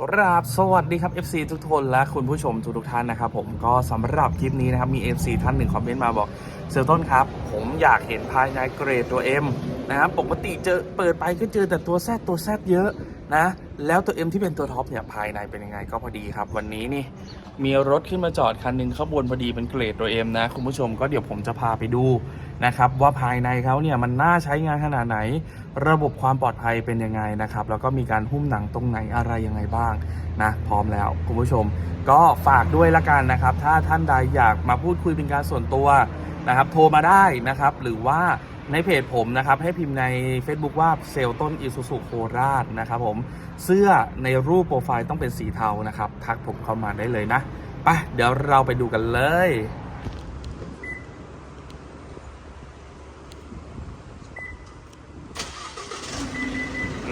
กราบสวัสดีครับ FC ทุกทนและคุณผู้ชมทุกๆท่านนะครับผมก็สำหรับคลิปนี้นะครับมี FC ท่านหนึ่งคอมเมนต์มาบอกเซลต้นครับ ผมอยากเห็นภายในเกรดตัว M นะครับปกติเจอเปิดไปก็เจอแต่ตัวแซดตัวแซดเยอะนะแล้วตัว M ที่เป็นตัวท็อปเนี่ยภายในเป็นยังไงก็พอดีครับ วันนี้นี่ มีรถขึ้นมาจอดคันหนึงข้างบนพอดีเป็นเกรดตัว M นะ คุณผู้ชมก็เดี๋ยวผมจะพาไปดูนะครับ ว่าภายในเขาเนี่ยมันน่าใช้งานขนาดไหน ระบบความปลอดภัยเป็นยังไงนะครับ แล้วก็มีการหุ้มหนังตรงไหนอะไรยังไงบ้างนะ พร้อมแล้วคุณผู้ชม ก็ฝากด้วยละกันนะครับ ถ้าท่านใดอยากมาพูดคุยเป็นการส่วนตัวนะครับ โทรมาได้นะครับ หรือว่า ในเพจผมนะครับให้พิมพ์ใน Facebook ว่าเซลต้นอิสุสุโคราชนะครับผมเสื้อในรูปโปรไฟล์ต้องเป็นสีเทานะครับ ทักผมเข้ามาได้เลยนะไปเดี๋ยวเราไปดูกันเลย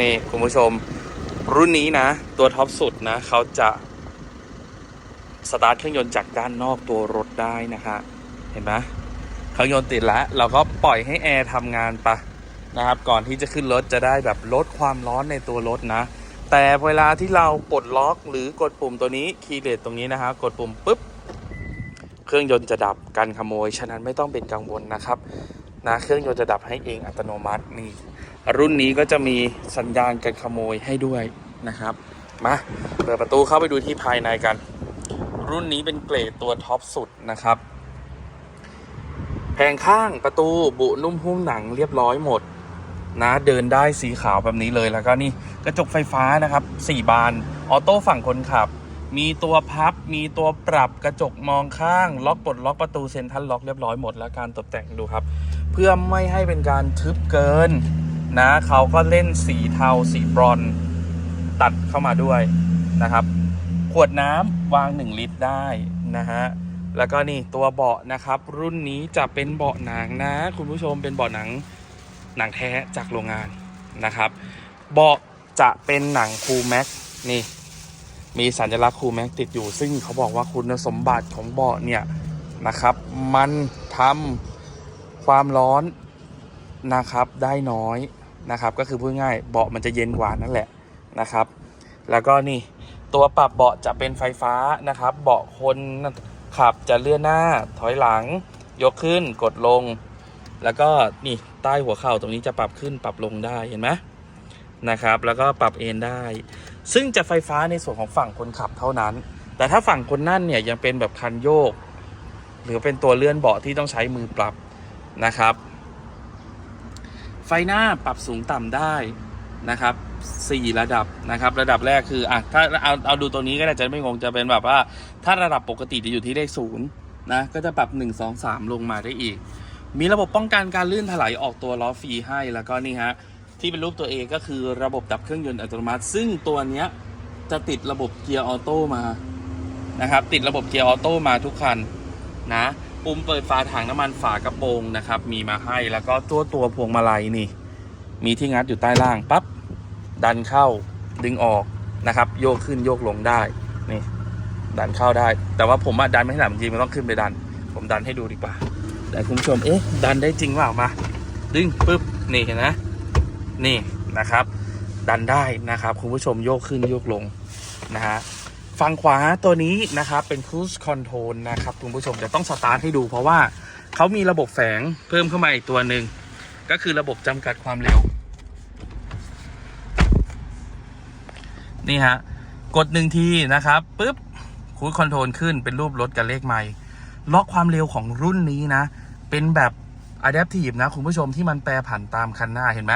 นี่คุณผู้ชมรุ่นนี้นะ ตัวท็อปสุดนะเขาจะสตาร์ทเครื่องยนต์จากด้านนอกตัวรถได้นะคะเห็นไหม เครื่องยนต์ติดแล้วเราก็ปล่อยให้แอร์ทำงานไปนะครับ ก่อนที่จะขึ้นรถจะได้แบบลดความร้อนในตัวรถนะ แต่เวลาที่เราปลดล็อกหรือกดปุ่มตัวนี้คีย์เลสตรงนี้นะฮะกดปุ่มปุ๊บเครื่องยนต์จะดับกันขโมย ฉะนั้นไม่ต้องเป็นกังวลนะครับนะเครื่องยนต์จะดับให้เองอัตโนมัตินี่รุ่นนี้ก็จะมีสัญญาณการขโมยให้ด้วยนะครับมาเปิดประตูเข้าไปดูที่ภายในกัน รุ่นนี้เป็นเกรดตัวท็อปสุดนะครับ แผงข้างประตูบุนุ่มหุ้มหนังเรียบร้อยหมดนะเดินได้สีขาวแบบนี้เลยแล้วก็นี่กระจกไฟฟ้านะครับ4บานออโต้ฝั่งคนขับ มีตัวพับ มีตัวปรับกระจกมองข้าง ล็อกปลดล็อกประตูเซ็นทรัลล็อกเรียบร้อยหมดแล้วการตกแต่งดูครับ เพื่อไม่ให้เป็นการทึบเกินนะเขาก็เล่นสีเทาสีบรอนตัดเข้ามาด้วยนะครับ ขวดน้ำวาง 1 ลิตรได้นะฮะ แล้วก็นี่ตัวเบาะนะครับ รุ่นนี้จะเป็นเบาะหนังนะ คุณผู้ชมเป็นเบาะหนังหนังแท้จากโรงงานนะครับ เบาะจะเป็นหนังคูแม็กนี่มีสัญลักษณ์คูแม็กติดอยู่ ซึ่งเขาบอกว่าคุณสมบัติของเบาะเนี่ยนะครับ มันทำความร้อนนะครับได้น้อยนะครับ ก็คือพูดง่ายเบาะมันจะเย็นกว่านั่นแหละนะครับ แล้วก็นี่ตัวปรับเบาะจะเป็นไฟฟ้านะครับ เบาะคน ขับจะเลื่อนหน้าถอยหลัง ยกขึ้นกดลง แล้วก็นี่ใต้หัวเข่าตรงนี้จะปรับขึ้นปรับลงได้เห็นไหมนะครับ แล้วก็ปรับเอนได้ ซึ่งจะไฟฟ้าในส่วนของฝั่งคนขับเท่านั้น แต่ถ้าฝั่งคนนั่นเนี่ยยังเป็นแบบคันโยก หรือเป็นตัวเลื่อนเบาะที่ต้องใช้มือปรับนะครับ ไฟหน้าปรับสูงต่ำได้นะครับ สี่ระดับนะครับ ระดับแรกคืออะถ้าเอาเอาดูตัวนี้ก็ได้จะไม่งงจะเป็นแบบว่า ถ้าระดับปกติจะอยู่ที่เลขศูนย์นะก็จะปรับ 1 2 3 ลงมาได้อีก มีระบบป้องกันการลื่นถลายออกตัวล้อฟรีให้แล้วก็นี่ฮะที่เป็นรูปตัว A ก็คือระบบดับเครื่องยนต์อัตโนมัติ ซึ่งตัวเนี้ยจะติดระบบเกียร์ออโต้มานะครับติดระบบเกียร์ออโต้มาทุกคันนะปุ่มเปิดฝาถังน้ำมันฝากระโปรงนะครับมีมาให้แล้วก็ตัวตัวพวงมาลัยนี่ มีที่งัดอยู่ใต้ล่างปั๊บ ดันเข้าดึงออกนะครับ โยกขึ้นโยกลงได้นี่ดันเข้าได้ แต่ว่าผมดันไม่ถนัดจริงมันต้องขึ้นไปดัน ผมดันให้ดูดีกว่า แต่คุณผู้ชมเอ๊ะดันได้จริงเปล่ามา ดึงปุ๊บนี่เห็นนะนี่นะครับ ดันได้นะครับคุณผู้ชมโยกขึ้นโยกลงนะฮะฝั่งขวาตัวนี้นะครับเป็น cruise control นะครับคุณผู้ชมจะต้องสตาร์ทให้ดูเพราะว่าเขามีระบบแฝงเพิ่มเข้ามาอีกตัวหนึ่งก็คือระบบจำกัดความเร็ว นี่ฮะ กดหนึ่งทีนะครับปุ๊บคูดคอนโทรลขึ้นเป็นรูปรถกับเลขไมล์ล็อกความเร็วของรุ่นนี้นะ เป็นแบบ Adaptive นะ คุณผู้ชมที่มันแปรผันตามคันหน้าเห็นไหม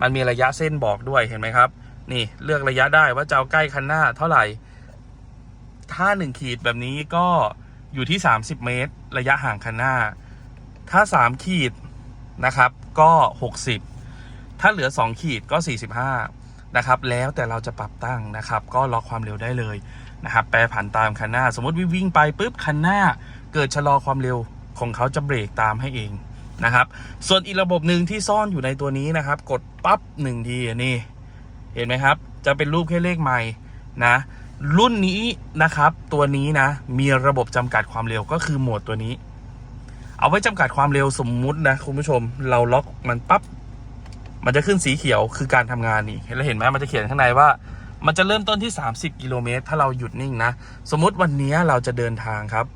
มันมีระยะเส้นบอกด้วยเห็นไหมครับ นี่เลือกระยะได้ว่าจะเอาใกล้คันหน้าเท่าไหร่ ถ้า 1 ขีดแบบนี้ก็อยู่ที่ 30 เมตร ระยะห่างคันหน้า ถ้า 3 ขีดนะครับก็ 60 ถ้าเหลือ 2 ขีดก็ 45 นะครับแล้วแต่เราจะปรับตั้งนะครับ ก็ล็อกความเร็วได้เลยนะครับแปรผันตามคันหน้า สมมติวิ่งไปปุ๊บคันหน้า เกิดชะลอความเร็วของเขาจะเบรกตามให้เองนะครับส่วนอีกระบบหนึ่งที่ซ่อนอยู่ในตัวนี้นะครับ กดปั๊บหนึ่งทีนี่ เห็นไหมครับ จะเป็นรูปแค่เลขใหม่นะ รุ่นนี้นะครับ ตัวนี้นะ มีระบบจำกัดความเร็วก็คือโหมดตัวนี้ เอาไว้จำกัดความเร็วสมมุตินะคุณผู้ชม เราล็อกมันปั๊บ มันจะขึ้นสีเขียวคือการทำงานนี่เห็นแล้วเห็นไหมมันจะเขียนข้างในว่า มันจะเริ่มต้นที่ 30 กิโลเมตร ถ้าเราหยุดนิ่งนะ สมมติวันนี้เราจะเดินทางครับ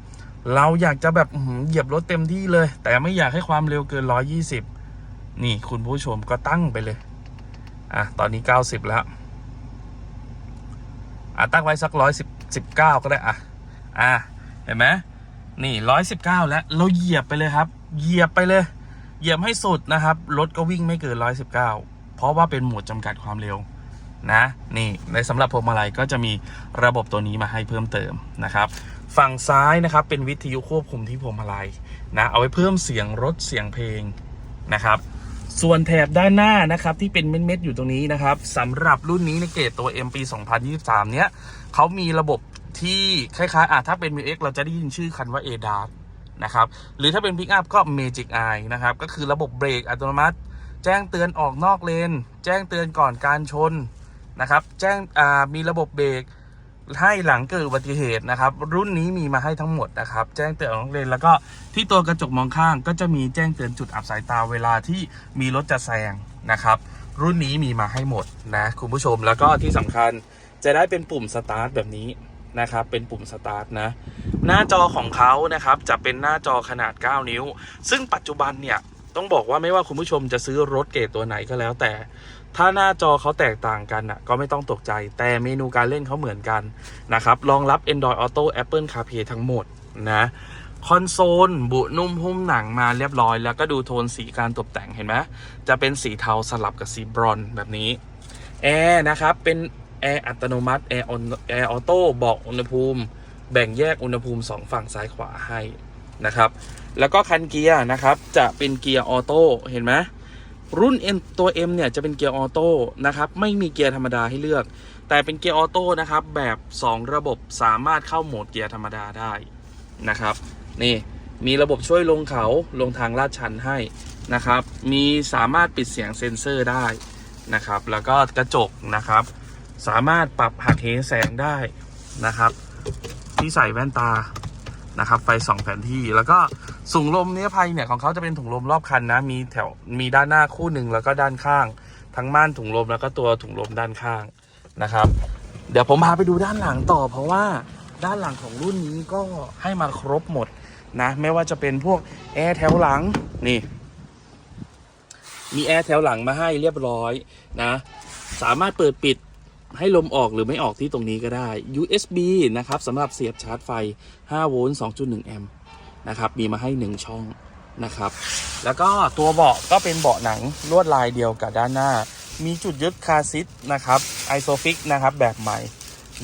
เราอยากจะแบบเหยียบรถเต็มที่เลย แต่ไม่อยากให้ความเร็วเกิน 120 นี่คุณผู้ชมก็ตั้งไปเลย อะ ตอนนี้ 90 แล้ว อะ ตั้งไว้สัก 119 ก็ได้ อะ อะ เห็นไหมนี่ 119 แล้ว เราเหยียบไปเลยครับ เหยียบไปเลย เหยียบให้สุดนะครับ รถก็วิ่งไม่เกิน 119 เพราะว่าเป็นโหมดจำกัดความเร็วนะ นี่ในสำหรับพวงมาลัยก็จะมีระบบตัวนี้มาให้เพิ่มเติมนะครับ ฝั่งซ้ายนะครับเป็นวิทยุควบคุมที่พวงมาลัยนะ เอาไว้เพิ่มเสียงรถเสียงเพลงนะครับ ส่วนแถบด้านหน้านะครับที่เป็นเม็ดๆอยู่ตรงนี้นะครับสำหรับรุ่นนี้ในเกรดตัว M ปี 2023 เนี้ยเขามีระบบที่คล้ายๆอะถ้าเป็น m x เราจะได้ยินชื่อคันว่า ADAS นะครับ หรือถ้าเป็น Pick Up ก็ Magic Eye นะครับ ก็คือระบบเบรกอัตโนมัติ แจ้งเตือนออกนอกเลน แจ้งเตือนก่อนการชนนะครับ แจ้งมีระบบเบรกให้หลังเกิดอุบัติเหตุนะครับ รุ่นนี้มีมาให้ทั้งหมดนะครับ แจ้งเตือนออกนอกเลนแล้วก็ที่ตัวกระจกมองข้าง ก็จะมีแจ้งเตือนจุดอับสายตาเวลาที่มีรถจะแซงนะครับ รุ่นนี้มีมาให้หมดนะคุณผู้ชมแล้วก็ที่สำคัญจะได้เป็นปุ่มสตาร์ทแบบนี้ นะครับเป็นปุ่มสตาร์ทนะ หน้าจอของเขานะครับจะเป็นหน้าจอขนาด 9 นิ้ว ซึ่งปัจจุบันเนี่ยต้องบอกว่าไม่ว่าคุณผู้ชมจะซื้อรถเกรดตัวไหนก็แล้วแต่ ถ้าหน้าจอเขาแตกต่างกันอะก็ไม่ต้องตกใจ แต่เมนูการเล่นเขาเหมือนกันนะครับรองรับ Android Auto Apple CarPlay ทั้งหมดนะคอนโซล บุนุ่มหุ้มหนังมาเรียบร้อย แล้วก็ดูโทนสีการตกแต่งเห็นไหมจะเป็นสีเทาสลับกับสีบรอนแบบนี้แอร์นะครับเป็น แอร์อัตโนมัติแอร์ออนแอร์ออโต้บอกอุณหภูมิ แบ่งแยกอุณหภูมิ 2 ฝั่งซ้ายขวาให้นะครับ แล้วก็คันเกียร์นะครับ จะเป็นเกียร์ออโต้เห็นไหมรุ่น M ตัว M เนี่ยจะเป็นเกียร์ออโต้นะครับ ไม่มีเกียร์ธรรมดาให้เลือก แต่เป็นเกียร์ออโต้นะครับ แบบ 2 ระบบสามารถเข้าโหมดเกียร์ธรรมดาได้นะครับ นี่มีระบบช่วยลงเขาลงทางลาดชันให้นะครับ มีสามารถปิดเสียงเซ็นเซอร์ได้นะครับ แล้วก็กระจกนะครับ สามารถปรับหักเหแสงได้นะครับ ที่ใส่แว่นตานะครับ ไฟสองแผนที่แล้วก็สูงลมนิรภัยเนี่ยของเขาจะเป็นถุงลมรอบคันนะ มีแถวมีด้านหน้าคู่หนึ่งแล้วก็ด้านข้าง ทั้งม่านถุงลมแล้วก็ตัวถุงลมด้านข้างนะครับ เดี๋ยวผมพาไปดูด้านหลังต่อ เพราะว่าด้านหลังของรุ่นนี้ก็ให้มาครบหมดนะ ไม่ว่าจะเป็นพวกแอร์แถวหลังนี่ มีแอร์แถวหลังมาให้เรียบร้อยนะ สามารถเปิดปิด ให้ลมออกหรือไม่ออกที่ตรงนี้ก็ได้ USB นะครับสำหรับเสียบชาร์จไฟ 5 โวลต์ 2.1 แอมป์นะครับมีมาให้ 1 ช่องนะครับ แล้วก็ตัวเบาะก็เป็นเบาะหนังลวดลายเดียวกับด้านหน้า มีจุดยึดคาร์ซิทนะครับไอโซฟิกนะครับแบบใหม่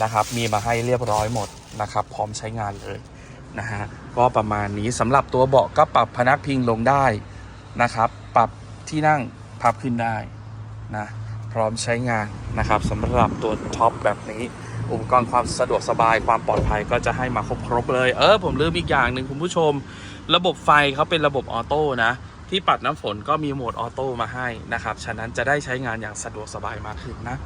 นะครับ มีมาให้เรียบร้อยหมดนะครับ พร้อมใช้งานเลยนะฮะก็ประมาณนี้สำหรับตัวเบาะก็ปรับพนักพิงลงได้นะครับ ปรับที่นั่งพับขึ้นได้นะ พร้อมใช้งานนะครับสำหรับตัวท็อปแบบนี้ อุปกรณ์ความสะดวกสบายความปลอดภัยก็จะให้มาครบครบเลย เออผมลืมอีกอย่างหนึ่งคุณผู้ชม ระบบไฟเขาเป็นระบบออโต้นะ ที่ปัดน้ำฝนก็มีโหมดออโต้มาให้นะครับ ฉะนั้นจะได้ใช้งานอย่างสะดวกสบายมากขึ้นนะ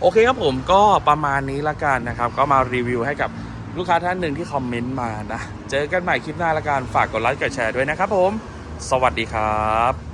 โอเคครับผมก็ประมาณนี้ละกันนะครับ ก็มารีวิวให้กับลูกค้าท่านหนึ่งที่คอมเมนต์มานะ เจอกันใหม่คลิปหน้าละกันฝากกดไลค์กดแชร์ด้วยนะครับผม สวัสดีครับ